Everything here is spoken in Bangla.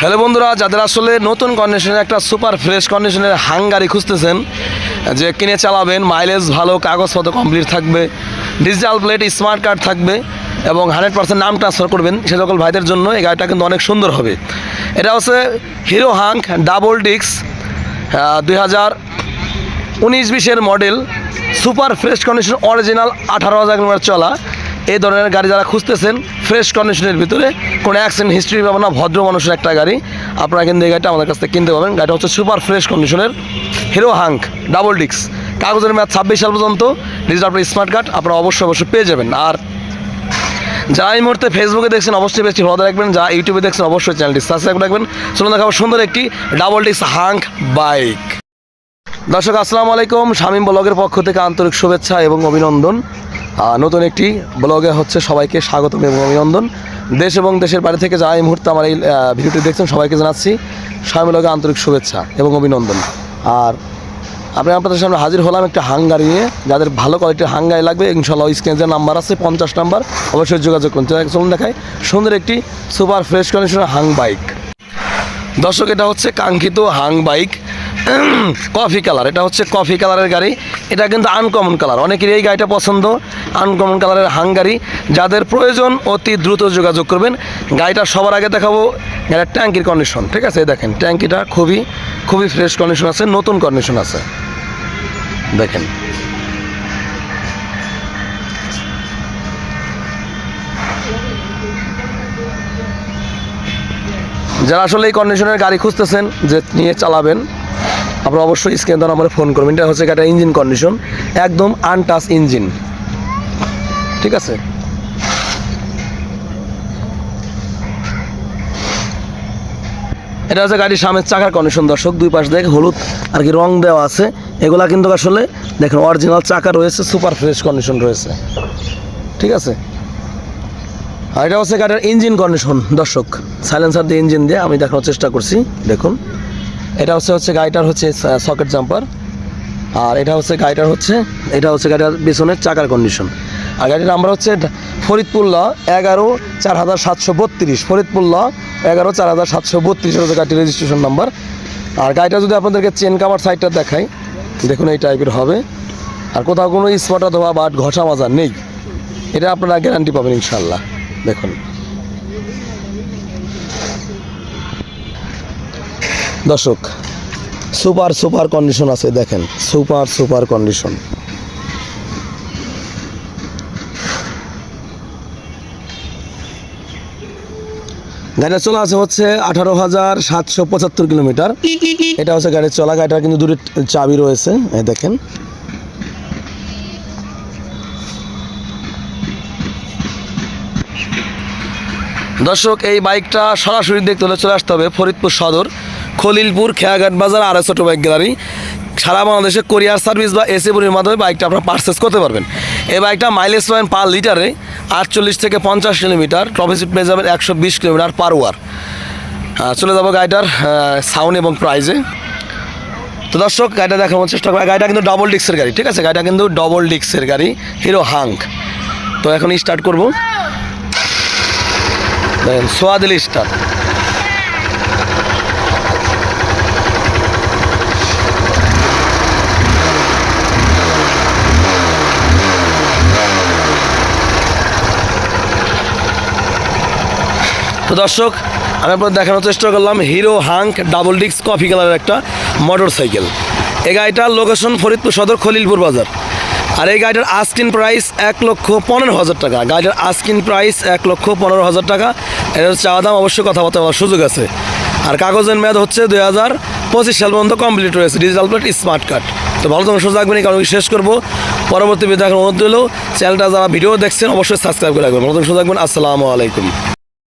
হ্যালো বন্ধুরা, যাদের আসলে নতুন কন্ডিশনের একটা সুপার ফ্রেশ কন্ডিশনের হাঙ্গারি খুঁজতেছেন, যে কিনে চালাবেন মাইলেজ ভালো, কাগজপত্র কমপ্লিট থাকবে ডিজিটাল প্লেট স্মার্ট কার্ড থাকবে, এবং হান্ড্রেড পার্সেন্ট নাম ট্রান্সফার করবেন, সে সকল ভাইদের জন্য এই গাড়িটা কিন্তু অনেক সুন্দর হবে। এটা হচ্ছে হিরো হাঙ্ক ডাবল ডিক্স দুই হাজার উনিশ বিশের model super fresh condition original আঠারো হাজার চলা। এই ধরনের গাড়ি যারা খুঁজতেছেন ফ্রেশ কন্ডিশনের ভিতরে, কোনো অ্যাক্সিডেন্ট হিস্ট্রি পাবেন না, ভদ্র মানুষের একটা গাড়ি, আপনারা কিন্তু এই গাড়িটা আমাদের কাছ থেকে কিনতে পাবেন গাড়িটা হচ্ছে সুপার ফ্রেশ কন্ডিশনের হিরো হাঙ্ক ডাবল ডিক্স কাগজের মেয়াদ ছাব্বিশ সাল পর্যন্ত ডিজিটাল স্মার্ট কার্ড আপনারা অবশ্যই অবশ্যই পেয়ে যাবেন। আর যারা এই মুহূর্তে ফেসবুকে দেখছেন, অবশ্যই বেশি ভালো রাখবেন। যা ইউটিউবে দেখছেন, অবশ্যই চ্যানেলটি সাবস্ক্রাইব রাখবেন। চলুন দেখাবো সুন্দর একটি ডাবল ডিক্স হাঙ্ক বাইক দর্শক, আসসালামু আলাইকুম। শামীম ব্লগের পক্ষ থেকে আন্তরিক শুভেচ্ছা এবং অভিনন্দন। নতুন একটি ব্লগে হচ্ছে সবাইকে স্বাগতম এবং অভিনন্দন। দেশ এবং দেশের বাইরে থেকে যা এই মুহূর্তে আমার এই ভিডিওটি দেখছেন, সবাইকে জানাচ্ছি ব্লগে আন্তরিক শুভেচ্ছা এবং অভিনন্দন। আর আমি আপনাদের সামনে হাজির হলাম একটা হাঙ্গারি নিয়ে, যাদের ভালো কোয়ালিটির হাঙ্গারি লাগবে ইনশাল্লাহ স্ক্রিনে যে নাম্বার আছে, পঞ্চাশ নাম্বার, অবশ্যই যোগাযোগ করুন। চলুন দেখায় সুন্দর একটি সুপার ফ্রেশ কন্ডিশনের হাং বাইক দর্শক, এটা হচ্ছে কাঙ্ক্ষিত হাং বাইক কফি কালার, এটা হচ্ছে কফি কালারের গাড়ি। এটা কিন্তু আনকমন কালার অনেকেরই এই গাড়িটা পছন্দ। আনকমন কালারের হাং গাড়ি যাদের প্রয়োজন, অতি দ্রুত যোগাযোগ করবেন। গাড়িটা সবার আগে দেখাবো, গাড়ির ট্যাঙ্কির কন্ডিশন ঠিক আছে? দেখেন, ট্যাঙ্কিটা খুবই খুবই ফ্রেশ কন্ডিশন আছে, নতুন কন্ডিশন আছে। দেখেন। যারা আসলে এই কন্ডিশনের গাড়ি খুঁজতেছেন, যে নিয়ে চালাবেন আপনারা অবশ্যই স্ক্রিন দ্বারা আমার ফোন করবেন। এটা হচ্ছে একটা ইঞ্জিন কন্ডিশন একদম আনটাচ ইঞ্জিন ঠিক আছে? এটা হচ্ছে গাড়ির সামনের চাকার কন্ডিশন দর্শক। দুই পাশ দেখে হলুদ আর কি রং দেওয়া আছে। এগুলা কিন্তু আসলে দেখেন অরিজিনাল চাকা রয়েছে সুপার ফ্রেশ কন্ডিশন রয়েছে। ঠিক আছে? আর এটা হচ্ছে গাড়ির ইঞ্জিন কন্ডিশন দর্শক। সাইলেন্সার দিয়ে ইঞ্জিন দিয়ে আমি দেখানোর চেষ্টা করছি। দেখুন। এটা হচ্ছে হচ্ছে গাড়িটার হচ্ছে সকেট জাম্পার আর এটা হচ্ছে গাড়িটার হচ্ছে, এটা হচ্ছে গাড়িটার পিছনের চাকার কন্ডিশন আর গাড়ির নাম্বার হচ্ছে ফরিদপুর ল এগারো চার হাজার সাতশো বত্রিশ। ফরিদপুর ল এগারো চার হাজার সাতশো বত্রিশ হচ্ছে গাড়িটির রেজিস্ট্রেশন নাম্বার আর গাড়িটা যদি আপনাদেরকে চেন কাভার সাইডটা দেখাই, দেখুন এই টাইপের হবে। আর কোথাও কোনো স্পট অথবা বাট ঘষা মাজা নেই। এটা আপনারা গ্যারান্টি পাবেন ইনশাল্লাহ দেখুন। দর্শক, সুপার সুপার কন্ডিশন আছে, দেখেন, সুপার সুপার কন্ডিশন। গাড়িটা চলা আছে হচ্ছে আঠারো হাজার সাতশো পঁচাত্তর কিলোমিটার। এটা হচ্ছে গাড়ির চলা, গাড়িটার কিন্তু দূরে চাবি রয়েছে দেখেন। দর্শক, এই বাইকটা সরাসরি দেখতে হলে চলে আসতে হবে ফরিদপুর সদর। খলিলপুর খেয়াঘাট বাজার আর ছোটো বাইক গ্যালারি। সারা বাংলাদেশে কোরিয়ার সার্ভিস বা এসি বলির মাধ্যমে বাইকটা আপনারা পারচেস করতে পারবেন। এই বাইকটা মাইলেজ পাবেন পার লিটারে আটচল্লিশ থেকে পঞ্চাশ কিলোমিটার। প্রফিসিট পেয়ে যাবেন একশো বিশ কিলোমিটার পার ওয়ার চলে যাব গাড়িটার সাউন্ড এবং প্রাইজে তো দর্শক, গাড়িটা দেখানোর চেষ্টা করি। গাড়িটা কিন্তু ডবল ডিক্সের গাড়ি, ঠিক আছে? গাড়িটা কিন্তু ডবল ডিক্সের গাড়ি হিরো হাঙ্ক তো এখন স্টার্ট করব। দেখেন সোয়াদিলি স্টার তো দর্শক, আমি আপনাদের দেখানোর চেষ্টা করলাম হিরো হাঙ্ক ডাবল ডিক্স কফি কালারের একটা মোটর সাইকেল এই গাড়িটার লোকেশন ফরিদপুর সদর খলিলপুর বাজার। আর এই গাড়িটার আস্কিন প্রাইস এক লক্ষ পনেরো হাজার টাকা। গাড়িটার আস্কিন প্রাইস এক লক্ষ পনেরো হাজার টাকা। এটার চাওয়া দাম, অবশ্যই কথাবার্তা বলার সুযোগ আছে। আর কাগজের মেয়াদ হচ্ছে দুই হাজার পঁচিশ সাল পর্যন্ত কমপ্লিট রয়েছে। ডিজিটাল প্লেট স্মার্ট কার্ড তো ভালো তোমার সুযোগ রাখবেন কারণে শেষ করব। পরবর্তী দেখার অনুরোধ হলো চ্যানেলটা যারা ভিডিও দেখছেন, অবশ্যই সাবস্ক্রাইব করে রাখবেন। ভালো তোমার সুযোগ রাখবেন আসসালামু আলাইকুম।